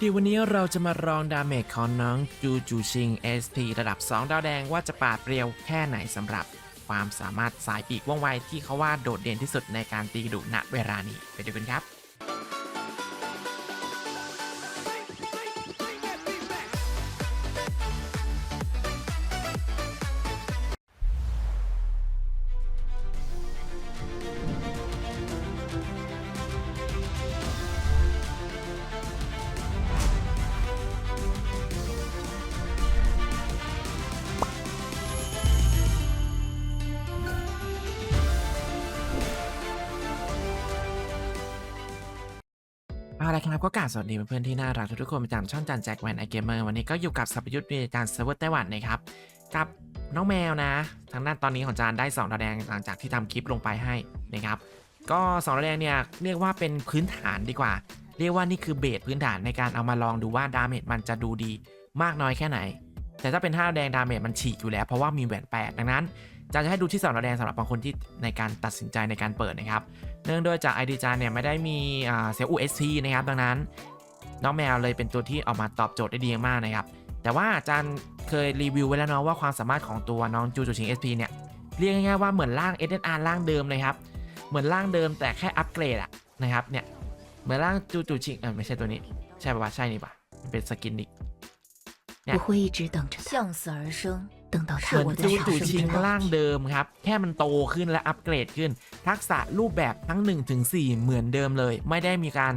เดี๋ยววันนี้เราจะมาลองดาเมจของน้องจูจูชิง SP ระดับ 2 ดาวแดงว่าจะปาดเปรียวแค่ไหนสำหรับความสามารถสายปีกว่องไวที่เขาว่าโดดเด่นที่สุดในการตีดุณเวลานี้ไปดูกันครับ ละครับก็กราบสวัสดีเพื่อนๆที่น่ารักทุกๆคนประจำช่องจันแจ็คแวนไอเกมเมอร์วันนี้ก็อยู่กับสัพยุทธ์วิทยาการเซิร์ฟเวอร์ไต้หวันนะครับกับน้องแมวนะ ทางด้านตอนนี้ของจานได้2ดาวแดงหลังจากที่ทำคลิปลงไปให้นะครับก็2ดาวแดงเนี่ยเรียกว่าเป็นพื้นฐานดีกว่า เรียกว่านี่คือเบสพื้นฐานในการเอามาลองดูว่าดาเมจมันจะดูดีมากน้อยแค่ไหน แต่ถ้าเป็น5ดาวแดงดาเมจมันฉีกอยู่แล้วเพราะว่ามีแหวน8ดังนั้นจานจะให้ดูที่2ดาวแดงสำหรับบางคนที่ในการตัดสินใจในการเปิดนะครับ เนื่องด้วยจาก ID จานเนี่ยไม่ได้มีเซลล์ USP นะครับ ดังนั้น น้องแมวเลยเป็นตัวที่ออกมาตอบโจทย์ได้ดีมากนะครับ แต่ว่าอาจารย์เคยรีวิวไว้แล้วเนาะว่าความสามารถของตัวน้องจูจูชิง SP เนี่ย เรียกง่ายๆว่าเหมือนร่าง SNR ร่างเดิมเลยครับ เหมือนร่างเดิมแต่แค่อัปเกรดอะนะครับเนี่ยเหมือนร่างจูจูชิงเออไม่ใช่ตัวนี้ ใช่ป่ะใช่นี่ป่ะมันเป็นสกินนิก 我会一直等着他，向死而生， 等到 เห 他 มือน 我的 จู 长 จู 生 ชิง 之 ร่า 道 ง。เดิมครับ แค่มันโตขึ้นและอัปเกรดขึ้น ทักษะรูปแบบทั้ง 1-4ถึงเหมือนเดิมเลย ไม่ได้มีการ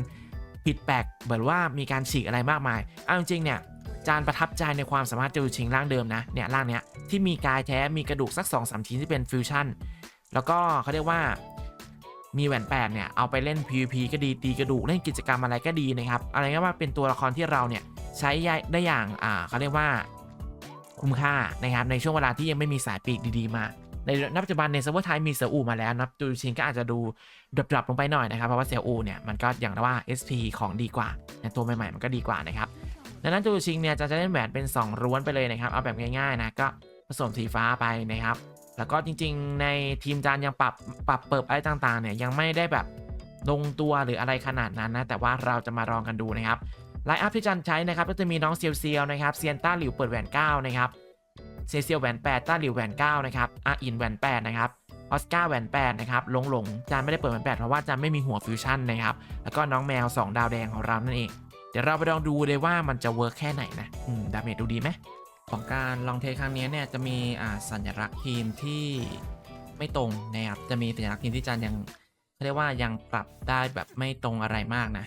ผิดแปลกเหมือนว่ามีการฉีกอะไรมากมายเอาจริงๆเนี่ย จานประทับใจในความสามารถจูชิงร่างเดิมนะ เนี่ยร่างเนี้ยที่มีกายแท้มีกระดูกสัก2อสชิ้นที่เป็นฟิวชั่น แล้วก็เขาเรียกว่ามีแหวนแปดเนี่ยเอาไปเล่น PVP ก็ดีตีกระดูกเล่นกิจกรรมอะไรก็ดีนะครับอะไรก็ว่าเป็นตัวละครที่เราเนี่ยใช้ได้อย่างอ่าเขาเรียกว่า คุ้มค่านะครับในช่วงเวลาที่ยังไม่มีสายปีกดีๆมา ในณปัจจุบันในเซิร์ฟเวอร์ไทยมีเซอูมาแล้วนะจูชินก็อาจจะดูดรอปลงไปหน่อยนะครับเพราะว่าเซอูเนี่ยมันก็อย่างว่า SP ของดีกว่าในตัวใหม่ๆมันก็ดีกว่านะครับดังนั้นจูชิงเนี่ยจะจะเล่นแหวนเป็น 2ร้วนไปเลยนะครับเอาแบบง่ายๆนะก็ผสมสีฟ้าไปนะครับ แล้วก็จริงๆ ในทีมจานยังปรับปรับเปิบอะไรต่างๆเนี่ยยังไม่ได้แบบลงตัวหรืออะไรขนาดนั้นนะแต่ว่าเราจะมาลองกันดูนะครับ ไลน์อัพที่จันใช้นะครับก็จะมีน้องเซียวเซียวนะครับเซียนต้าหลิวเปิดแหวน9นะครับเซียวเซียวแหวน8ต้าหลิวแหวน9นะครับอาอินแหวน8นะครับออสการ์แหวน8นะครับหลงหลงจานไม่ได้เปิดแหวน8เพราะว่าจานไม่มีหัวฟิวชั่นนะครับแล้วก็น้องแมว 2 ดาวแดงของเรานั่นเองเดี๋ยวเราไปลองดูเลยว่ามันจะเวิร์กแค่ไหนนะอืมดาเมจดูดีไหมของการลองเทครั้งนี้เนี่ยจะมีอ่าสัญลักษณ์ทีมที่ไม่ตรงนะครับจะมีสัญลักษณ์ทีมที่จานยังเขาเรียกว่ายังปรับได้แบบไม่ตรงอะไรมากนะ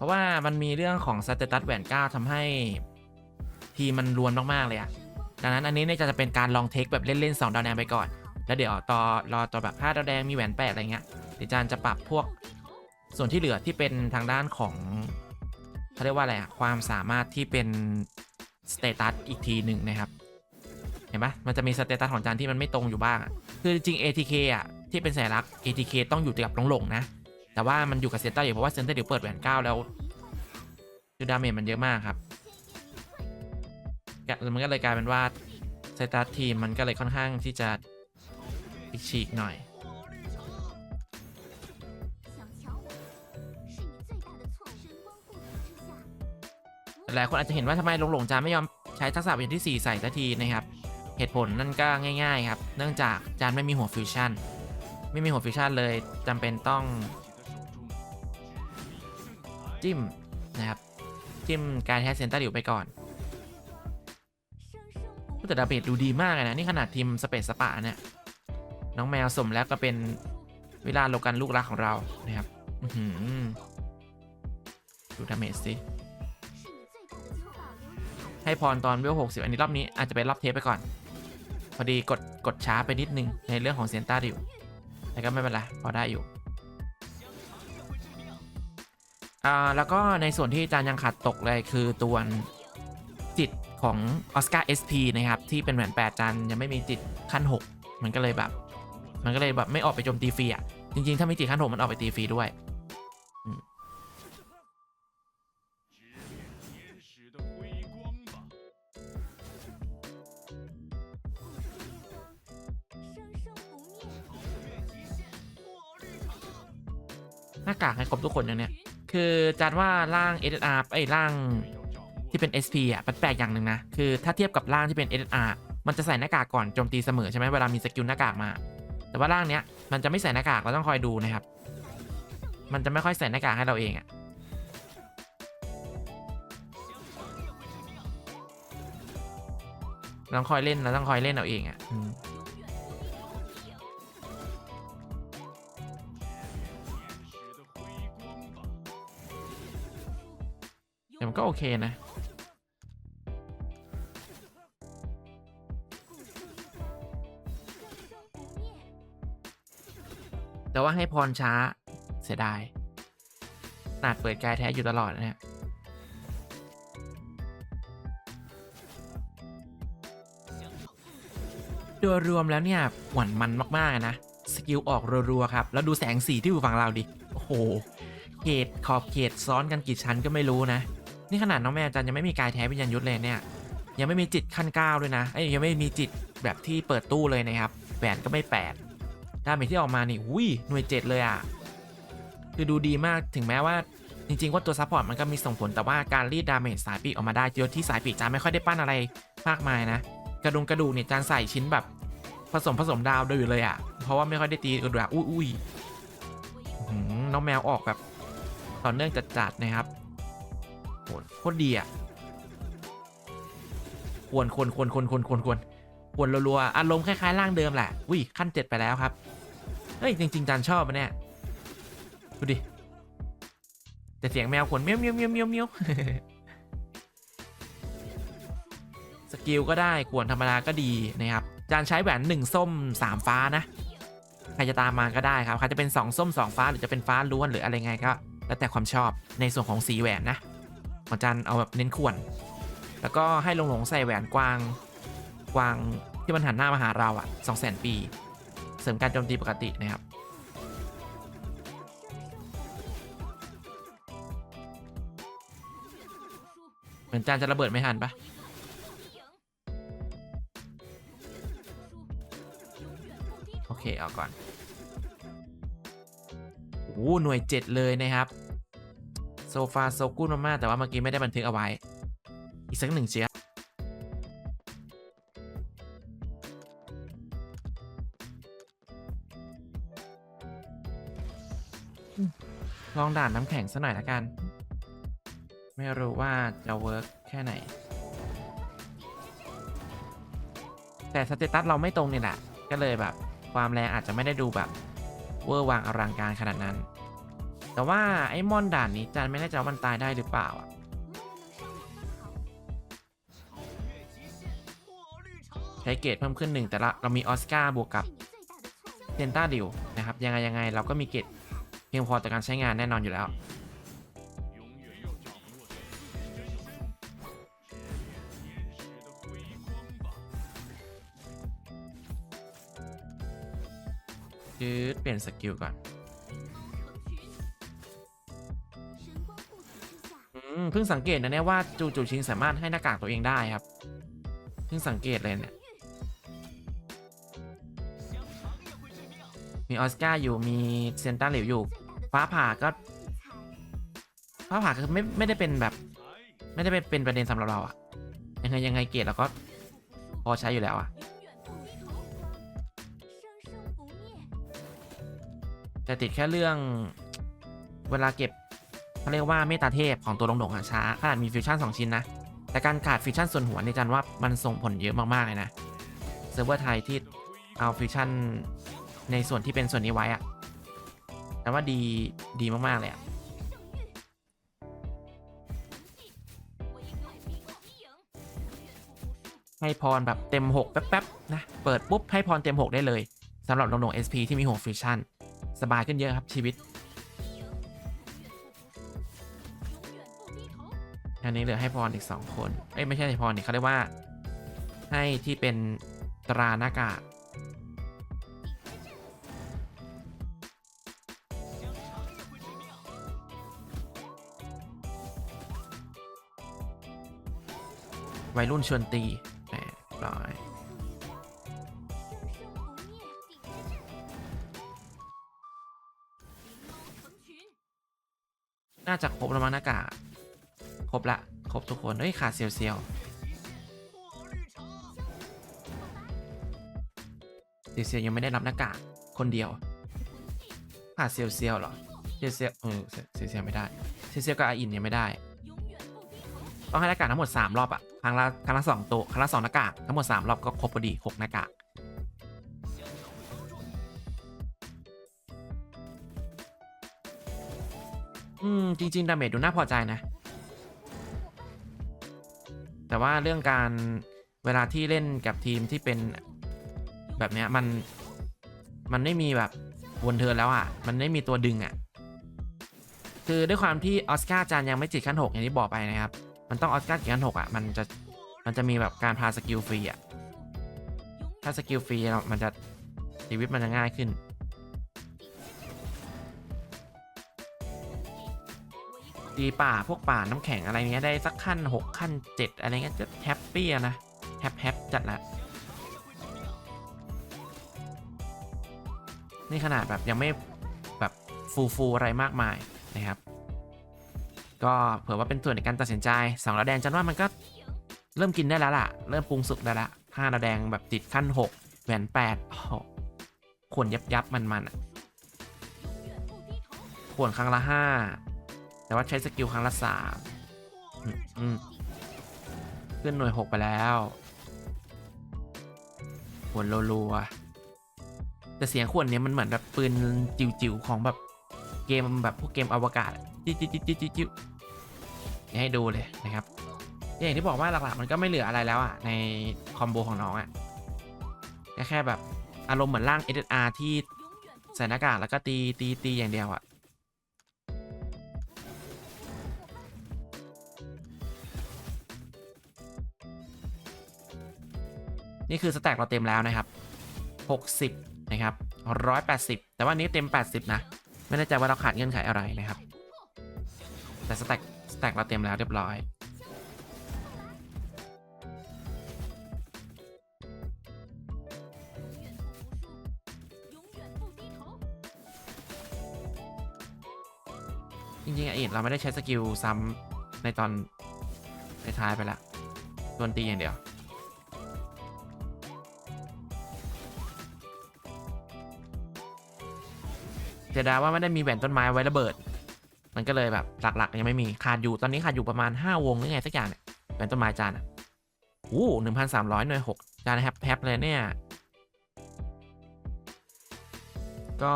เพราะว่ามันมีเรื่องของสเตตัสแหวน9ทำให้ทีมมันรวนมากๆเลยอะดังนั้นอันนี้เนี่ยจะเป็นการลองเทคแบบเล่นๆ2ดาวแดงไปก่อน แล้วเดี๋ยวต่อรอต่อแบบ5ดาวแดงมีแหวน8อะไรเงี้ยเดี๋ยวจานจะปรับพวกส่วนที่เหลือที่เป็นทางด้านของเขาเรียกว่าอะไรอะความสามารถที่เป็นสเตตัสอีกทีหนึ่งนะครับ เห็นปะมันจะมีสเตตัสของจานที่มันไม่ตรงอยู่บ้าง คือจริง ATK อะที่เป็นสัญลักษณ์ ATK ต้องอยู่กับหลงๆนะ แต่ว่ามันอยู่กับเซนเตอร์อยู่เพราะว่าเซนเตอร์เดี๋ยวเปิดแหวนเก้าแล้วคือดาเมจมันเยอะมากครับมันก็เลยกลายเป็นว่าเซตัสทีมมันก็เลยค่อนข้างที่จะฉีกหน่อยหลายคนอาจจะเห็นว่าทำไมหลงหลงๆจานไม่ยอมใช้ทักษะประโยชน์ที่ 4 ใส่สักทีนะครับ เหตุผลนั่นก็ง่าย ๆ ครับ เนื่องจากจานไม่มีหัวฟิวชั่น ไม่มีหัวฟิวชั่นเลยจำเป็นต้อง จิ้มนะครับ จิ้มการแทสเซนเตอร์ดิวไปก่อนแต่ดาเมจดูดีมากเลยนะ นี่ขนาดทีมสเปซสปะเนี่ยน้องแมวสมแล้วก็เป็นเวลาโลกันลูกรักของเรานะครับดูดาเมจสิให้พรตอนเวลหกสิบอันนี้รอบนี้อาจจะเป็นรอบเทปไปก่อน พอดีกดกดช้าไปนิดนึงในเรื่องของเซนต้าดิวแต่ก็ไม่เป็นไรพอได้อยู่ อ่าแล้วก็ในส่วนที่อาจารย์ยังขาดตกเลยคือตัวจิตของ Oscar SP นะครับ ที่เป็นแหวน8จานยังไม่มีจิตขั้น 6 มันก็เลยแบบ มันก็เลยแบบไม่ออกไปโจมตีฟรีอะ จริง ๆ ถ้ามีจิตขั้น 6 มันออกไปตีฟรีด้วยอืมน้ากากให้ครบทุกคนอย่างเนี้ย คือจานว่าร่าง SSR ไอ้ร่างที่เป็น SP อะมันแปลกอย่างหนึ่งนะ คือถ้าเทียบกับร่างที่เป็น SSR มันจะใส่หน้ากากก่อนโจมตีเสมอใช่ไหมเวลามีสกิลหน้ากากมา แต่ว่าร่างเนี้ยมันจะไม่ใส่หน้ากากเราต้องคอยดูนะครับ มันจะไม่ค่อยใส่หน้ากากให้เราเองอะเราต้องคอยเล่นเราต้องคอยเล่นเอาเองอะ ก็โอเคนะแต่ว่าให้พรช้าเสียดายขนาดเปิดกายแท้อยู่ตลอดนะฮะโดยรวมแล้วเนี่ยหวานมันมาก ๆ นะ สกิลออกรัว ๆ ครับ แล้วดูแสงสีที่อยู่ฝั่งเราดิ โอ้โห เขตขอบเขตซ้อนกันกี่ชั้นก็ไม่รู้นะ นี่ขนาดน้องแม่อาจารย์ยังไม่มีกายแท้วิญญาณยุทธเลยเนี่ย ยังไม่มีจิตขั้นเก้าด้วยนะไอ้ยังไม่มีจิตแบบที่เปิดตู้เลยนะครับแหวนก็ไม่แปดดาเมจที่ออกมานี่อุ้ยหน่วยเจ็ดเลยอะคือดูดีมากถึงแม้ว่าจริงๆว่าตัวซัพพอร์ตมันก็มีส่งผลแต่ว่าการรีดดาเมจสายปีกออกมาได้โดยที่สายปีกจานไม่ค่อยได้ปั้นอะไรมากมายนะ กระดุงกระดูกเนี่ยจานใส่ชิ้นแบบผสมผสมดาวเดียวอยู่เลยอะ่ะ เพราะว่าไม่ค่อยได้ตีกระดูกอุ้ยอุ้ยน้องแมวออกแบบต่อเนื่องจัดๆนะครับ โหโคตรดีอะควรควรควรควรควรควรควรควรรัวๆอารมณ์คล้าย ๆ ร่างเดิมแหละอุ้ยขั้นเจ็ดไปแล้วครับ เฮ้ย จริง ๆจานชอบมันเนี่ยดูดิ แต่เสียงแมวควรเมี้ยวเมี้ยวเมี้ยวเมี้ยวเมี้ยวสกิลก็ได้ขวนธรรมดาก็ดีนะครับจานใช้แหวน1ส้ม 3 ฟ้านะ ใครจะตามมาก็ได้ครับใครจะเป็น 2 ส้ม 2 ฟ้าหรือจะเป็นฟ้าล้วนหรืออะไรไงก็ แล้วแต่ความชอบในส่วนของสีแหวนนะ ของจานเอาแบบเน้นขวน แล้วก็ให้ลงหลงใส่แหวนกวางกวางที่มันหันหน้ามาหาเราอะ2 0 0 0 0 0ปี เสริมการโจมตีปกตินะครับเหมือนจานจะระเบิดไม่ทันปะโอเค เอาก่อนโอ้โหหน่วยเจ็ดเลยนะครับ โซฟาโซกุนมากๆแต่ว่าเมื่อกี้ไม่ได้บันทึกเอาไว้ อีกสักหนึ่งเชียร์อืมลองด่านน้ำแข็งสักหน่อยละกัน ไม่รู้ว่าจะเวิร์กแค่ไหน แต่สเตตัสเราไม่ตรงนี่แหละ ก็เลยแบบ ความแรงอาจจะไม่ได้ดูแบบ เวอร์วางอลังการขนาดนั้น แต่ว่าไอ้มอนด่านนี้จันไม่แน่ใจว่ามันตายได้หรือเปล่าอะใช้เกรดเพิ่มขึ้นหนึ่งแต่ละเรามีออสการ์บวกกับเซนต้าดิวนะครับ ยังไงยังไงเราก็มีเกรดเพียงพอต่อการใช้งานแน่นอนอยู่แล้วยืดเปลี่ยนสกิลก่อน เพิ่งสังเกตนะเนี่ยว่าจูจูชิงสามารถให้หน้ากากตัวเองได้ครับ เพิ่งสังเกตเลยเนี่ย มีออสการ์อยู่มีเซนต้าหลิวอยู่ ฟ้าผ่าก็ ฟ้าผ่าคือไม่ไม่ได้เป็นแบบ ไม่ได้เป็นเป็นประเด็นสำหรับเราอะยังไงยังไงเกรดเราก็พอใช้อยู่แล้วอะแต่ติดแค่เรื่องเวลาเก็บ เขาเรียกว่าเมตาเทพของตัวลงดงอะช้าขนาดมีฟิวชั่น2ชิ้นนะ แต่การขาดฟิวชั่นส่วนหัวในจันว่ามันส่งผลเยอะมากๆเลยนะเซิร์ฟเวอร์ไทยที่เอาฟิวชั่นในส่วนที่เป็นส่วนนี้ไว้อะแต่ว่าดีดีมากๆเลยอะให้พรแบบเต็ม 6 แป๊บๆนะ เปิดปุ๊บ ให้พรเต็ม 6 ได้เลยสำหรับลงดง SP ที่มี6ฟิวชั่น สบายขึ้นเยอะครับชีวิต นนี้เหลือให้พรอีก 2 คน เอ้ย ไม่ใช่ให้พรนี่เขาเรียกว่า ให้ที่เป็นตราหน้ากากวัยรุ่นชวนตีแหมร้อยน่าจะครบแล้วมั้งหน้ากาก ครบละ ครบทุกคนเฮ้ย ขาดเซียวเซียวเซียวเซียวยังไม่ได้รับหน้ากากคนเดียวขาดเซียวเซียวเหรอเซียวเซียวเออเซียวเซียวไม่ได้เซียวเซียวกับอาอินยังไม่ได้ ต้องให้หน้ากากทั้งหมด 3 รอบอะครั้งละครั้งละสองตัวครั้งละสองหน้ากากทั้งหมด 3 รอบก็ครบพอดีหกหน้ากากอืม จริง ๆ ดาเมจดูน่าพอใจนะ แต่ว่าเรื่องการเวลาที่เล่นกับทีมที่เป็นแบบเนี้ยมันมันไม่มีแบบวนเทิร์นแล้วอะ มันไม่มีตัวดึงอะ คือด้วยความที่ออสการ์จานยังไม่จิตขั้นหกอย่างที่บอกไปนะครับ มันต้องออสการ์จิตขั้นหกอะ มันจะมันจะมีแบบการพาสกิลฟรีอะ ถ้าสกิลฟรีเรามันจะชีวิตมันจะง่ายขึ้น ตีป่าพวกป่าน้ำแข็งอะไรเนี้ยได้สักขั้น 6 ขั้น 7 อะไรเงี้ยจะแฮปปี้นะแฮปแฮปจัดละนี่ขนาดแบบยังไม่แบบฟูฟูอะไรมากมายนะครับ ก็เผื่อว่าเป็นส่วนในการตัดสินใจสองดาวแดงจันว่ามันก็เริ่มกินได้แล้วล่ะ เริ่มปรุงสุกได้ละห้าดาวแดงแบบติดขั้น 6แหวน8โอ้โหขวนยับยับมันมันๆอะขวนครั้งละห้า แต่ว่าใช้สกิลครั้งละสามขึ้นหน่วยหกไปแล้วขวนรัวๆแต่เสียงขวนเนี้ยมันเหมือนแบบปืนจิ๋วๆของแบบเกมแบบพวกเกมอวกาศจิ๊วจิ๊วจิ๊วจิ๊วจิ๊วจิ๊วนี่ให้ดูเลยนะครับอย่างที่บอกว่าหลักๆมันก็ไม่เหลืออะไรแล้วอะในคอมโบของน้องอะแค่แบบอารมณ์เหมือนร่าง SSR ที่ใส่หน้ากากแล้วก็ตีตีตีอย่างเดียวอะ นี่คือสแต็กเราเต็มแล้วนะครับ 60 นะครับ 180 แต่ว่านี้เต็ม 80 นะ ไม่แน่ใจว่าเราขาดเงื่อนไขอะไรนะครับ แต่สแต็กสแต็กเราเต็มแล้วเรียบร้อย จริงๆอะเอ็ดเราไม่ได้ใช้สกิลซ้ำในตอนในท้ายไปละโดนตีอย่างเดียว เสียดายว่าไม่ได้มีแหวนต้นไม้ไว้ระเบิด มันก็เลยแบบหลักๆยังไม่มีขาดอยู่ตอนนี้ขาดอยู่ประมาณ 5 วงหรือไงสักอย่างเนี่ยแหวนต้นไม้จานอะโอ้หนึ่งพันสามร้อยหน่วยหกจานแฮปแฮปเลยเนี่ย ก็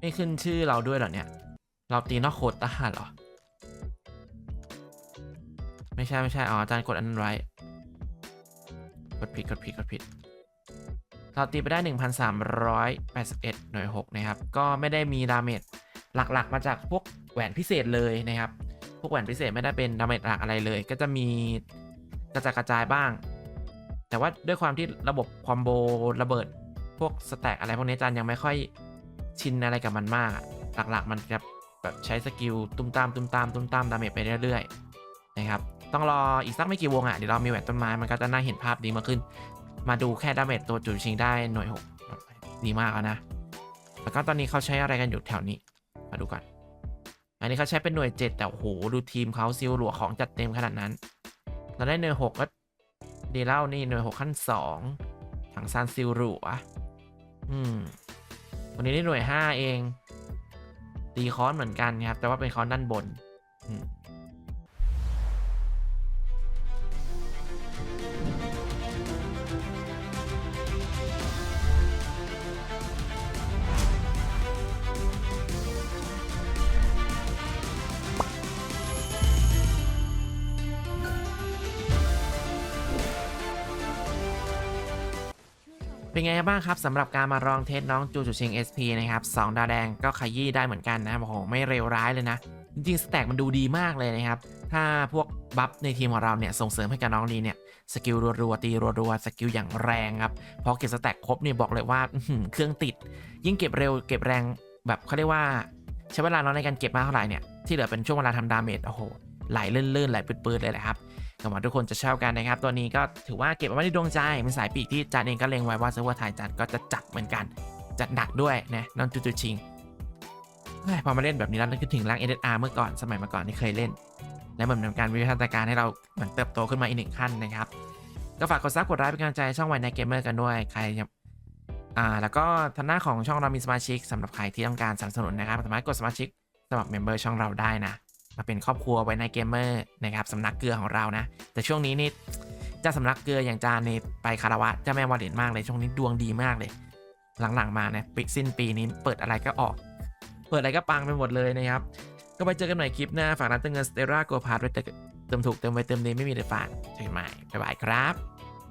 ไม่ขึ้นชื่อเราด้วยเหรอเนี่ย เราตีนอกโคตาเหรอ ไม่ใช่ไม่ใช่ อ๋ออาจารย์กดอันนั้นไว้ กดผิด กดผิด กดผิด เราตีไปได้ 1,381 หน่วย 6 นะครับ ก็ไม่ได้มีดาเมจหลักๆ มาจากพวกแหวนพิเศษเลยนะครับ พวกแหวนพิเศษไม่ได้เป็นดาเมจหลักอะไรเลย ก็จะมีกระจายกระจายบ้าง แต่ว่าด้วยความที่ระบบคอมโบระเบิดพวกสแต็กอะไรพวกนี้จารย์ยังไม่ค่อยชินอะไรกับมันมาก หลักๆ มันจะแบบใช้สกิลตุ้มตามตุ้มตามตุ้มตามดาเมจไปเรื่อยๆนะครับต้องรออีกสักไม่กี่วงอะเดี๋ยวเรามีแหวนต้นไม้มันก็จะน่าเห็นภาพดีมากขึ้น มาดูแค่ดาเมจตัวจุดชิงได้หน่วยหกดีมากแล้วนะ แล้วก็ตอนนี้เขาใช้อะไรกันอยู่แถวนี้ มาดูก่อนอันนี้เขาใช้เป็นหน่วยเจ็ดแต่โหดูทีมเขาซิลหลัวของจัดเต็มขนาดนั้น เราได้หน่วยหกก็ดีเล่านี่หน่วยหกขั้นสองถังซานซิลหลัวอืมวันนี้ได้หน่วยห้าเองตีค้อนเหมือนกันครับ แต่ว่าเป็นค้อนด้านบน อืม เป็นไงบ้างครับสำหรับการมาลองเทสน้องจูจูชิง SP นะครับสองดาวแดงก็ขยี้ได้เหมือนกันนะโอ้โหไม่เร็วร้ายเลยนะ จริงๆสแต็กมันดูดีมากเลยนะครับ ถ้าพวกบัฟในทีมของเราเนี่ยส่งเสริมให้กับน้องลีเนี่ยสกิลรัวๆตีรัวๆสกิลอย่างแรงครับพอเก็บสแต็กครบเนี่ยบอกเลยว่าเครื่องติด ยิ่งเก็บเร็วเก็บแรงแบบเขาเรียกว่าใช้เวลาน้อยในการเก็บมากเท่าไหร่เนี่ยที่เหลือเป็นช่วงเวลาทำดาเมจโอ้โหไหลลื่นๆไหลปืดๆเลยแหละครับ หวังทุกคนจะชอบกันนะครับ ตัวนี้ก็ถือว่าเก็บเอาไว้ในดวงใจเป็นสายปีกที่จัดเองก็เล็งไว้ว่าเซิร์ฟเวอร์ไทยจัดก็จะจัดเหมือนกัน จัดหนักด้วยนะน้องจูจูชิงพอมาเล่นแบบนี้แล้วนึกถึงร่าง SSR เมื่อก่อนสมัยเมื่อก่อนที่เคยเล่น และเหมือนเป็นการวิวัฒนาการให้เราเหมือนเติบโตขึ้นมาอีกหนึ่งขั้นนะครับ ก็ฝากกดซับกดไลค์เป็นกำลังใจช่องวัยในเกมเมอร์กันด้วยใครอ่าแล้วก็ทางหน้าของช่องเรามีสมาชิกสำหรับใครที่ต้องการสนับสนุนนะครับสามารถกดสมาชิกสมัครเมมเบอร์ช่องเราได้นะ มาเป็นครอบครัวไว้ในเกมเมอร์นะครับสำนักเกลือของเรานะ แต่ช่วงนี้นี่เจะสำนักเกลืออย่างจานนี่ไปคารวะเจ้าแม่วาเลนมากเลยช่วงนี้ดวงดีมากเลย หลังๆมาเนี่ยปิดสิ้นปีนี้เปิดอะไรก็ออก เปิดอะไรก็ปังไปหมดเลยนะครับก็ไปเจอกันใหม่คลิปหน้าฝากร้านเติมเงินสเตราโกพาร์ทไว้เติมถูกเติมไวเติมดีไม่มีเดือดฝากเจอกันใหม่บ๊ายบายครับ